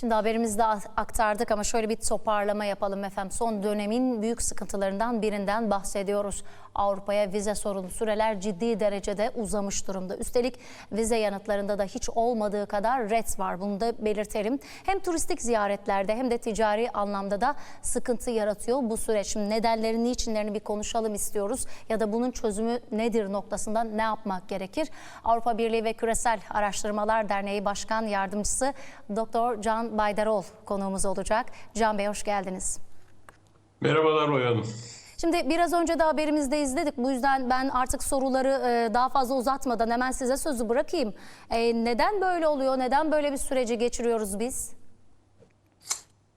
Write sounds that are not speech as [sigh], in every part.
Şimdi haberimizde aktardık ama şöyle bir toparlama yapalım efendim. Son dönemin büyük sıkıntılarından birinden bahsediyoruz. Avrupa'ya vize sorunu süreler ciddi derecede uzamış durumda. Üstelik vize yanıtlarında da hiç olmadığı kadar ret var. Bunu da belirtelim. Hem turistik ziyaretlerde hem de ticari anlamda da sıkıntı yaratıyor bu süreç. Şimdi nedenlerini, niçinlerini bir konuşalım istiyoruz. Ya da bunun çözümü nedir noktasından ne yapmak gerekir? Avrupa Birliği ve Küresel Araştırmalar Derneği Başkan Yardımcısı Doktor Can Baydarol konuğumuz olacak. Can Bey hoş geldiniz. Merhabalar Oya Hanım. Şimdi biraz önce de haberimizde izledik. Bu yüzden ben artık soruları e, daha fazla uzatmadan hemen size sözü bırakayım. E, Neden böyle oluyor? Neden böyle bir süreci geçiriyoruz biz?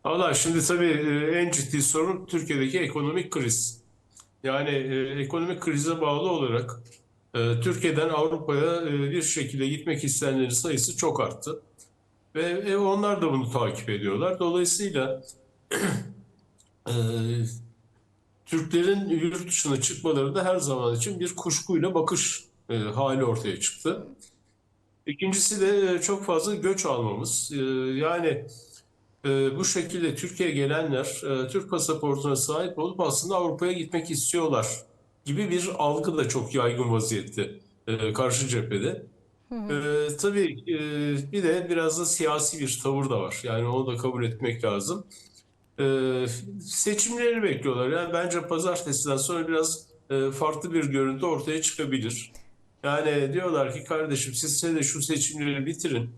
Valla şimdi tabii e, en ciddi sorun Türkiye'deki ekonomik kriz. Yani ekonomik krize bağlı olarak Türkiye'den Avrupa'ya bir şekilde gitmek isteyenlerin sayısı çok arttı. Ve e, onlar da bunu takip ediyorlar. Dolayısıyla [clears throat] e, Türklerin yurt dışına çıkmaları da her zaman için bir kuşkuyla bakış e, hali ortaya çıktı. İkincisi de e, çok fazla göç almamız. E, yani e, bu şekilde Türkiye'ye gelenler e, Türk pasaportuna sahip olup aslında Avrupa'ya gitmek istiyorlar gibi bir algı da çok yaygın vaziyette e, karşı cephede. E, tabii e, bir de biraz da siyasi bir tavır da var. Yani onu da kabul etmek lazım. E, seçimleri bekliyorlar. Yani bence pazartesiden sonra biraz e, farklı bir görüntü ortaya çıkabilir. Yani diyorlar ki kardeşim siz de şu seçimleri bitirin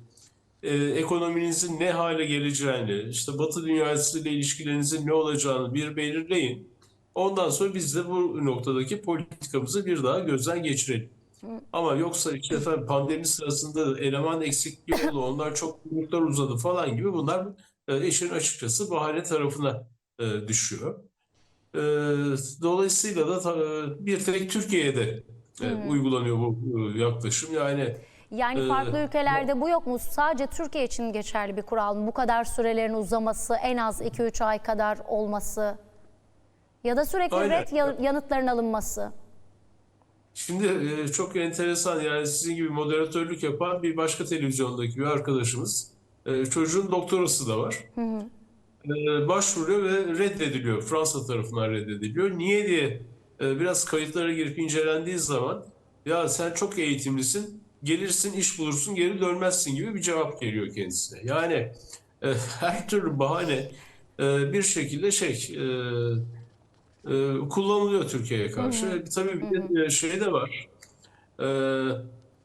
e, ekonominizin ne hale geleceğini, işte Batı dünyasıyla ilişkilerinizin ne olacağını bir belirleyin. Ondan sonra biz de bu noktadaki politikamızı bir daha gözden geçirelim. Ama yoksa işte efendim pandemi sırasında eleman eksikliği oldu, onlar çok miktar uzadı falan gibi bunlar e, işin açıkçası bahane tarafına e, düşüyor. E, dolayısıyla da bir tek Türkiye'de e, uygulanıyor bu yaklaşım. Yani Yani Ee, farklı ülkelerde bu yok mu? Sadece Türkiye için geçerli bir kural mı? Bu kadar sürelerin uzaması, en az 2-3 ay kadar olması ya da sürekli Aynen. red ya- yanıtların alınması. Şimdi e, çok enteresan yani sizin gibi moderatörlük yapan bir başka televizyondaki bir arkadaşımız e, çocuğun doktorası da var. E, başvuruyor ve reddediliyor. Fransa tarafından reddediliyor. Niye diye e, biraz kayıtlara girip incelendiği zaman ya sen çok eğitimlisin gelirsin iş bulursun geri dönmezsin gibi bir cevap geliyor kendisine. Yani e, her türlü bahane e, bir şekilde şey e, e, kullanılıyor Türkiye'ye karşı. Tabii bir de şey de var. E,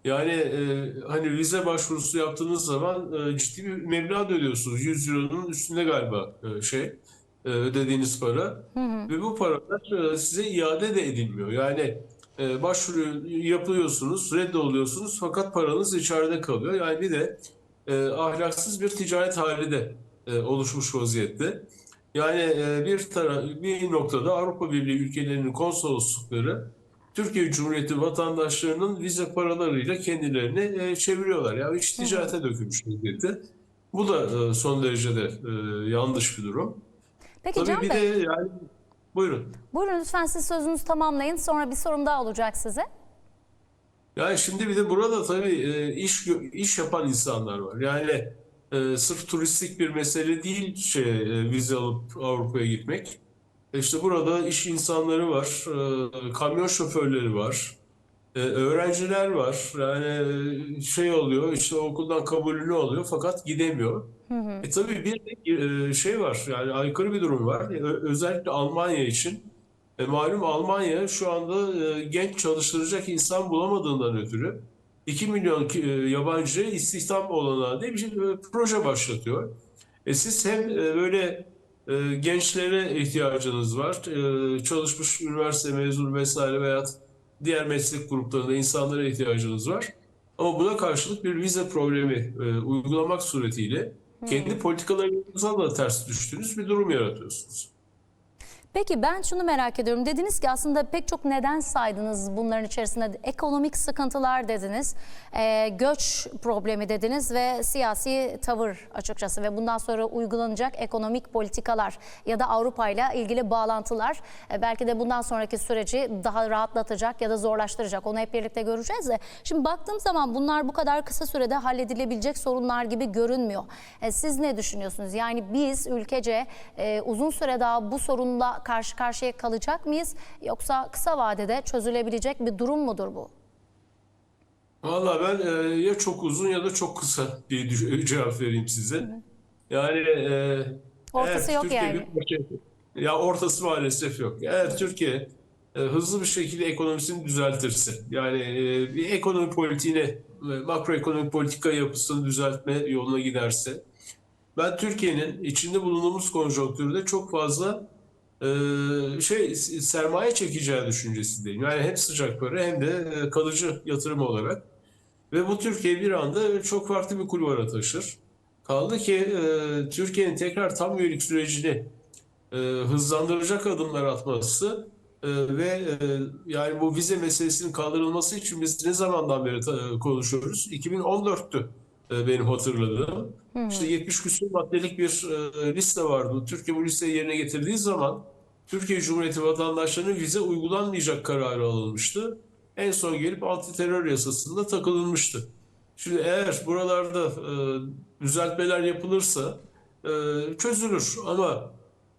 yani e, hani vize başvurusu yaptığınız zaman e, ciddi bir meblağ ödüyorsunuz. 100 euronun üstünde galiba e, şey e, ödediğiniz para. Ve bu paralar e, size iade de edilmiyor. Yani e, başvuru yapıyorsunuz, reddoluyorsunuz fakat paranız içeride kalıyor. Yani bir de e, ahlaksız bir ticaret hali de e, oluşmuş vaziyette. Yani e, bir tara- bir noktada Avrupa Birliği ülkelerinin konsoloslukları Türkiye Cumhuriyeti vatandaşlarının vize paralarıyla kendilerini e, çeviriyorlar. Yani iç ticarete dökülmüş vaziyette. Bu da e, son derecede e, yanlış bir durum. Peki Can Tabii bir de Bey, yani buyurun. buyurun lütfen siz sözünüzü tamamlayın. Sonra bir sorum daha olacak size. Yani şimdi bir de burada tabii iş iş yapan insanlar var. Yani e, sırf turistik bir mesele değil şey e, vize alıp Avrupa'ya gitmek. E İşte burada iş insanları var, e, kamyon şoförleri var, e, öğrenciler var. Yani e, şey oluyor, işte okuldan kabulünü oluyor fakat gidemiyor. E tabii bir de e, şey var, yani aykırı bir durum var. E, özellikle Almanya için. E, malum Almanya şu anda e, genç çalıştıracak insan bulamadığından ötürü 2 milyon e, yabancı istihdam olanağı diye bir şey, e, proje başlatıyor. E, siz hem e, böyle gençlere ihtiyacınız var, çalışmış üniversite mezunu vesaire veya diğer meslek gruplarında insanlara ihtiyacınız var. Ama buna karşılık bir vize problemi uygulamak suretiyle kendi politikalarınıza da ters düştüğünüz bir durum yaratıyorsunuz. Peki ben şunu merak ediyorum. Dediniz ki aslında pek çok neden saydınız bunların içerisinde. Ekonomik sıkıntılar dediniz, e, göç problemi dediniz ve siyasi tavır açıkçası ve bundan sonra uygulanacak ekonomik politikalar ya da Avrupa ile ilgili bağlantılar e, belki de bundan sonraki süreci daha rahatlatacak ya da zorlaştıracak. Onu hep birlikte göreceğiz de. Şimdi baktığım zaman bunlar bu kadar kısa sürede halledilebilecek sorunlar gibi görünmüyor. E, siz ne düşünüyorsunuz? Yani biz ülkece e, uzun süre daha bu sorunla karşı karşıya kalacak mıyız? Yoksa kısa vadede çözülebilecek bir durum mudur bu? Valla ben e, ya çok uzun ya da çok kısa diye [laughs] cevap vereyim size. Yani e, Ortası yok Türkiye yani. bir parça- ya ortası maalesef yok. Eğer Türkiye e, hızlı bir şekilde ekonomisini düzeltirse, yani e, bir ekonomi politiğine, e, makroekonomik politika yapısını düzeltme yoluna giderse, ben Türkiye'nin içinde bulunduğumuz konjonktürde çok fazla e, şey sermaye çekeceği düşüncesindeyim. Yani hem sıcak para hem de e, kalıcı yatırım olarak. Ve bu Türkiye bir anda çok farklı bir kulvara taşır. Kaldı ki e, Türkiye'nin tekrar tam üyelik sürecini e, hızlandıracak adımlar atması ve yani bu vize meselesinin kaldırılması için biz ne zamandan beri konuşuyoruz? 2014'tü e, benim hatırladığım. İşte 70 küsur maddelik bir e, liste vardı. Türkiye bu listeyi yerine getirdiği zaman Türkiye Cumhuriyeti vatandaşlarının vize uygulanmayacak kararı alınmıştı. En son gelip anti terör yasasında takılınmıştı. Şimdi eğer buralarda e, düzeltmeler yapılırsa e, çözülür ama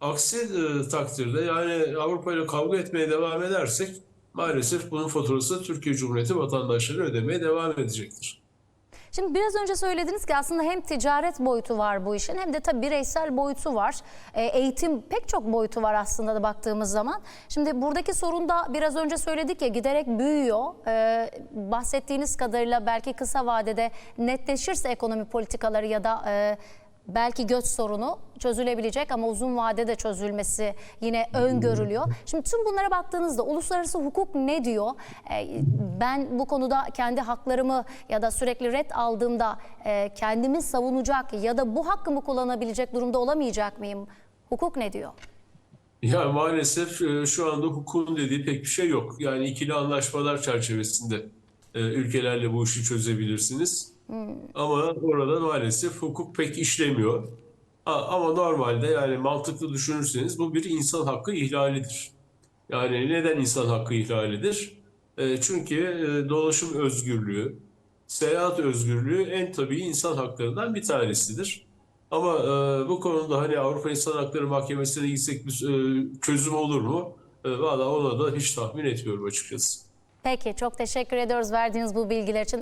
aksi e, takdirde yani Avrupa ile kavga etmeye devam edersek maalesef bunun faturası Türkiye Cumhuriyeti vatandaşları ödemeye devam edecektir. Şimdi biraz önce söylediniz ki aslında hem ticaret boyutu var bu işin hem de tabii bireysel boyutu var. E, eğitim pek çok boyutu var aslında da baktığımız zaman. Şimdi buradaki sorun da biraz önce söyledik ya giderek büyüyor. E, bahsettiğiniz kadarıyla belki kısa vadede netleşirse ekonomi politikaları ya da e, belki göç sorunu çözülebilecek ama uzun vadede çözülmesi yine öngörülüyor. Şimdi tüm bunlara baktığınızda uluslararası hukuk ne diyor? Ee, Ben bu konuda kendi haklarımı ya da sürekli red aldığımda e, kendimi savunacak ya da bu hakkımı kullanabilecek durumda olamayacak mıyım? Hukuk ne diyor? Ya maalesef e, şu anda hukukun dediği pek bir şey yok. Yani ikili anlaşmalar çerçevesinde e, ülkelerle bu işi çözebilirsiniz. Ama orada maalesef hukuk pek işlemiyor. Ama normalde yani mantıklı düşünürseniz bu bir insan hakkı ihlalidir. Yani neden insan hakkı ihlalidir? E, Çünkü e, dolaşım özgürlüğü, seyahat özgürlüğü en tabii insan haklarından bir tanesidir. Ama e, bu konuda hani Avrupa İnsan Hakları Mahkemesi'ne gitsek bir e, çözüm olur mu? E, Valla ona da hiç tahmin etmiyorum açıkçası. Peki çok teşekkür ediyoruz verdiğiniz bu bilgiler için.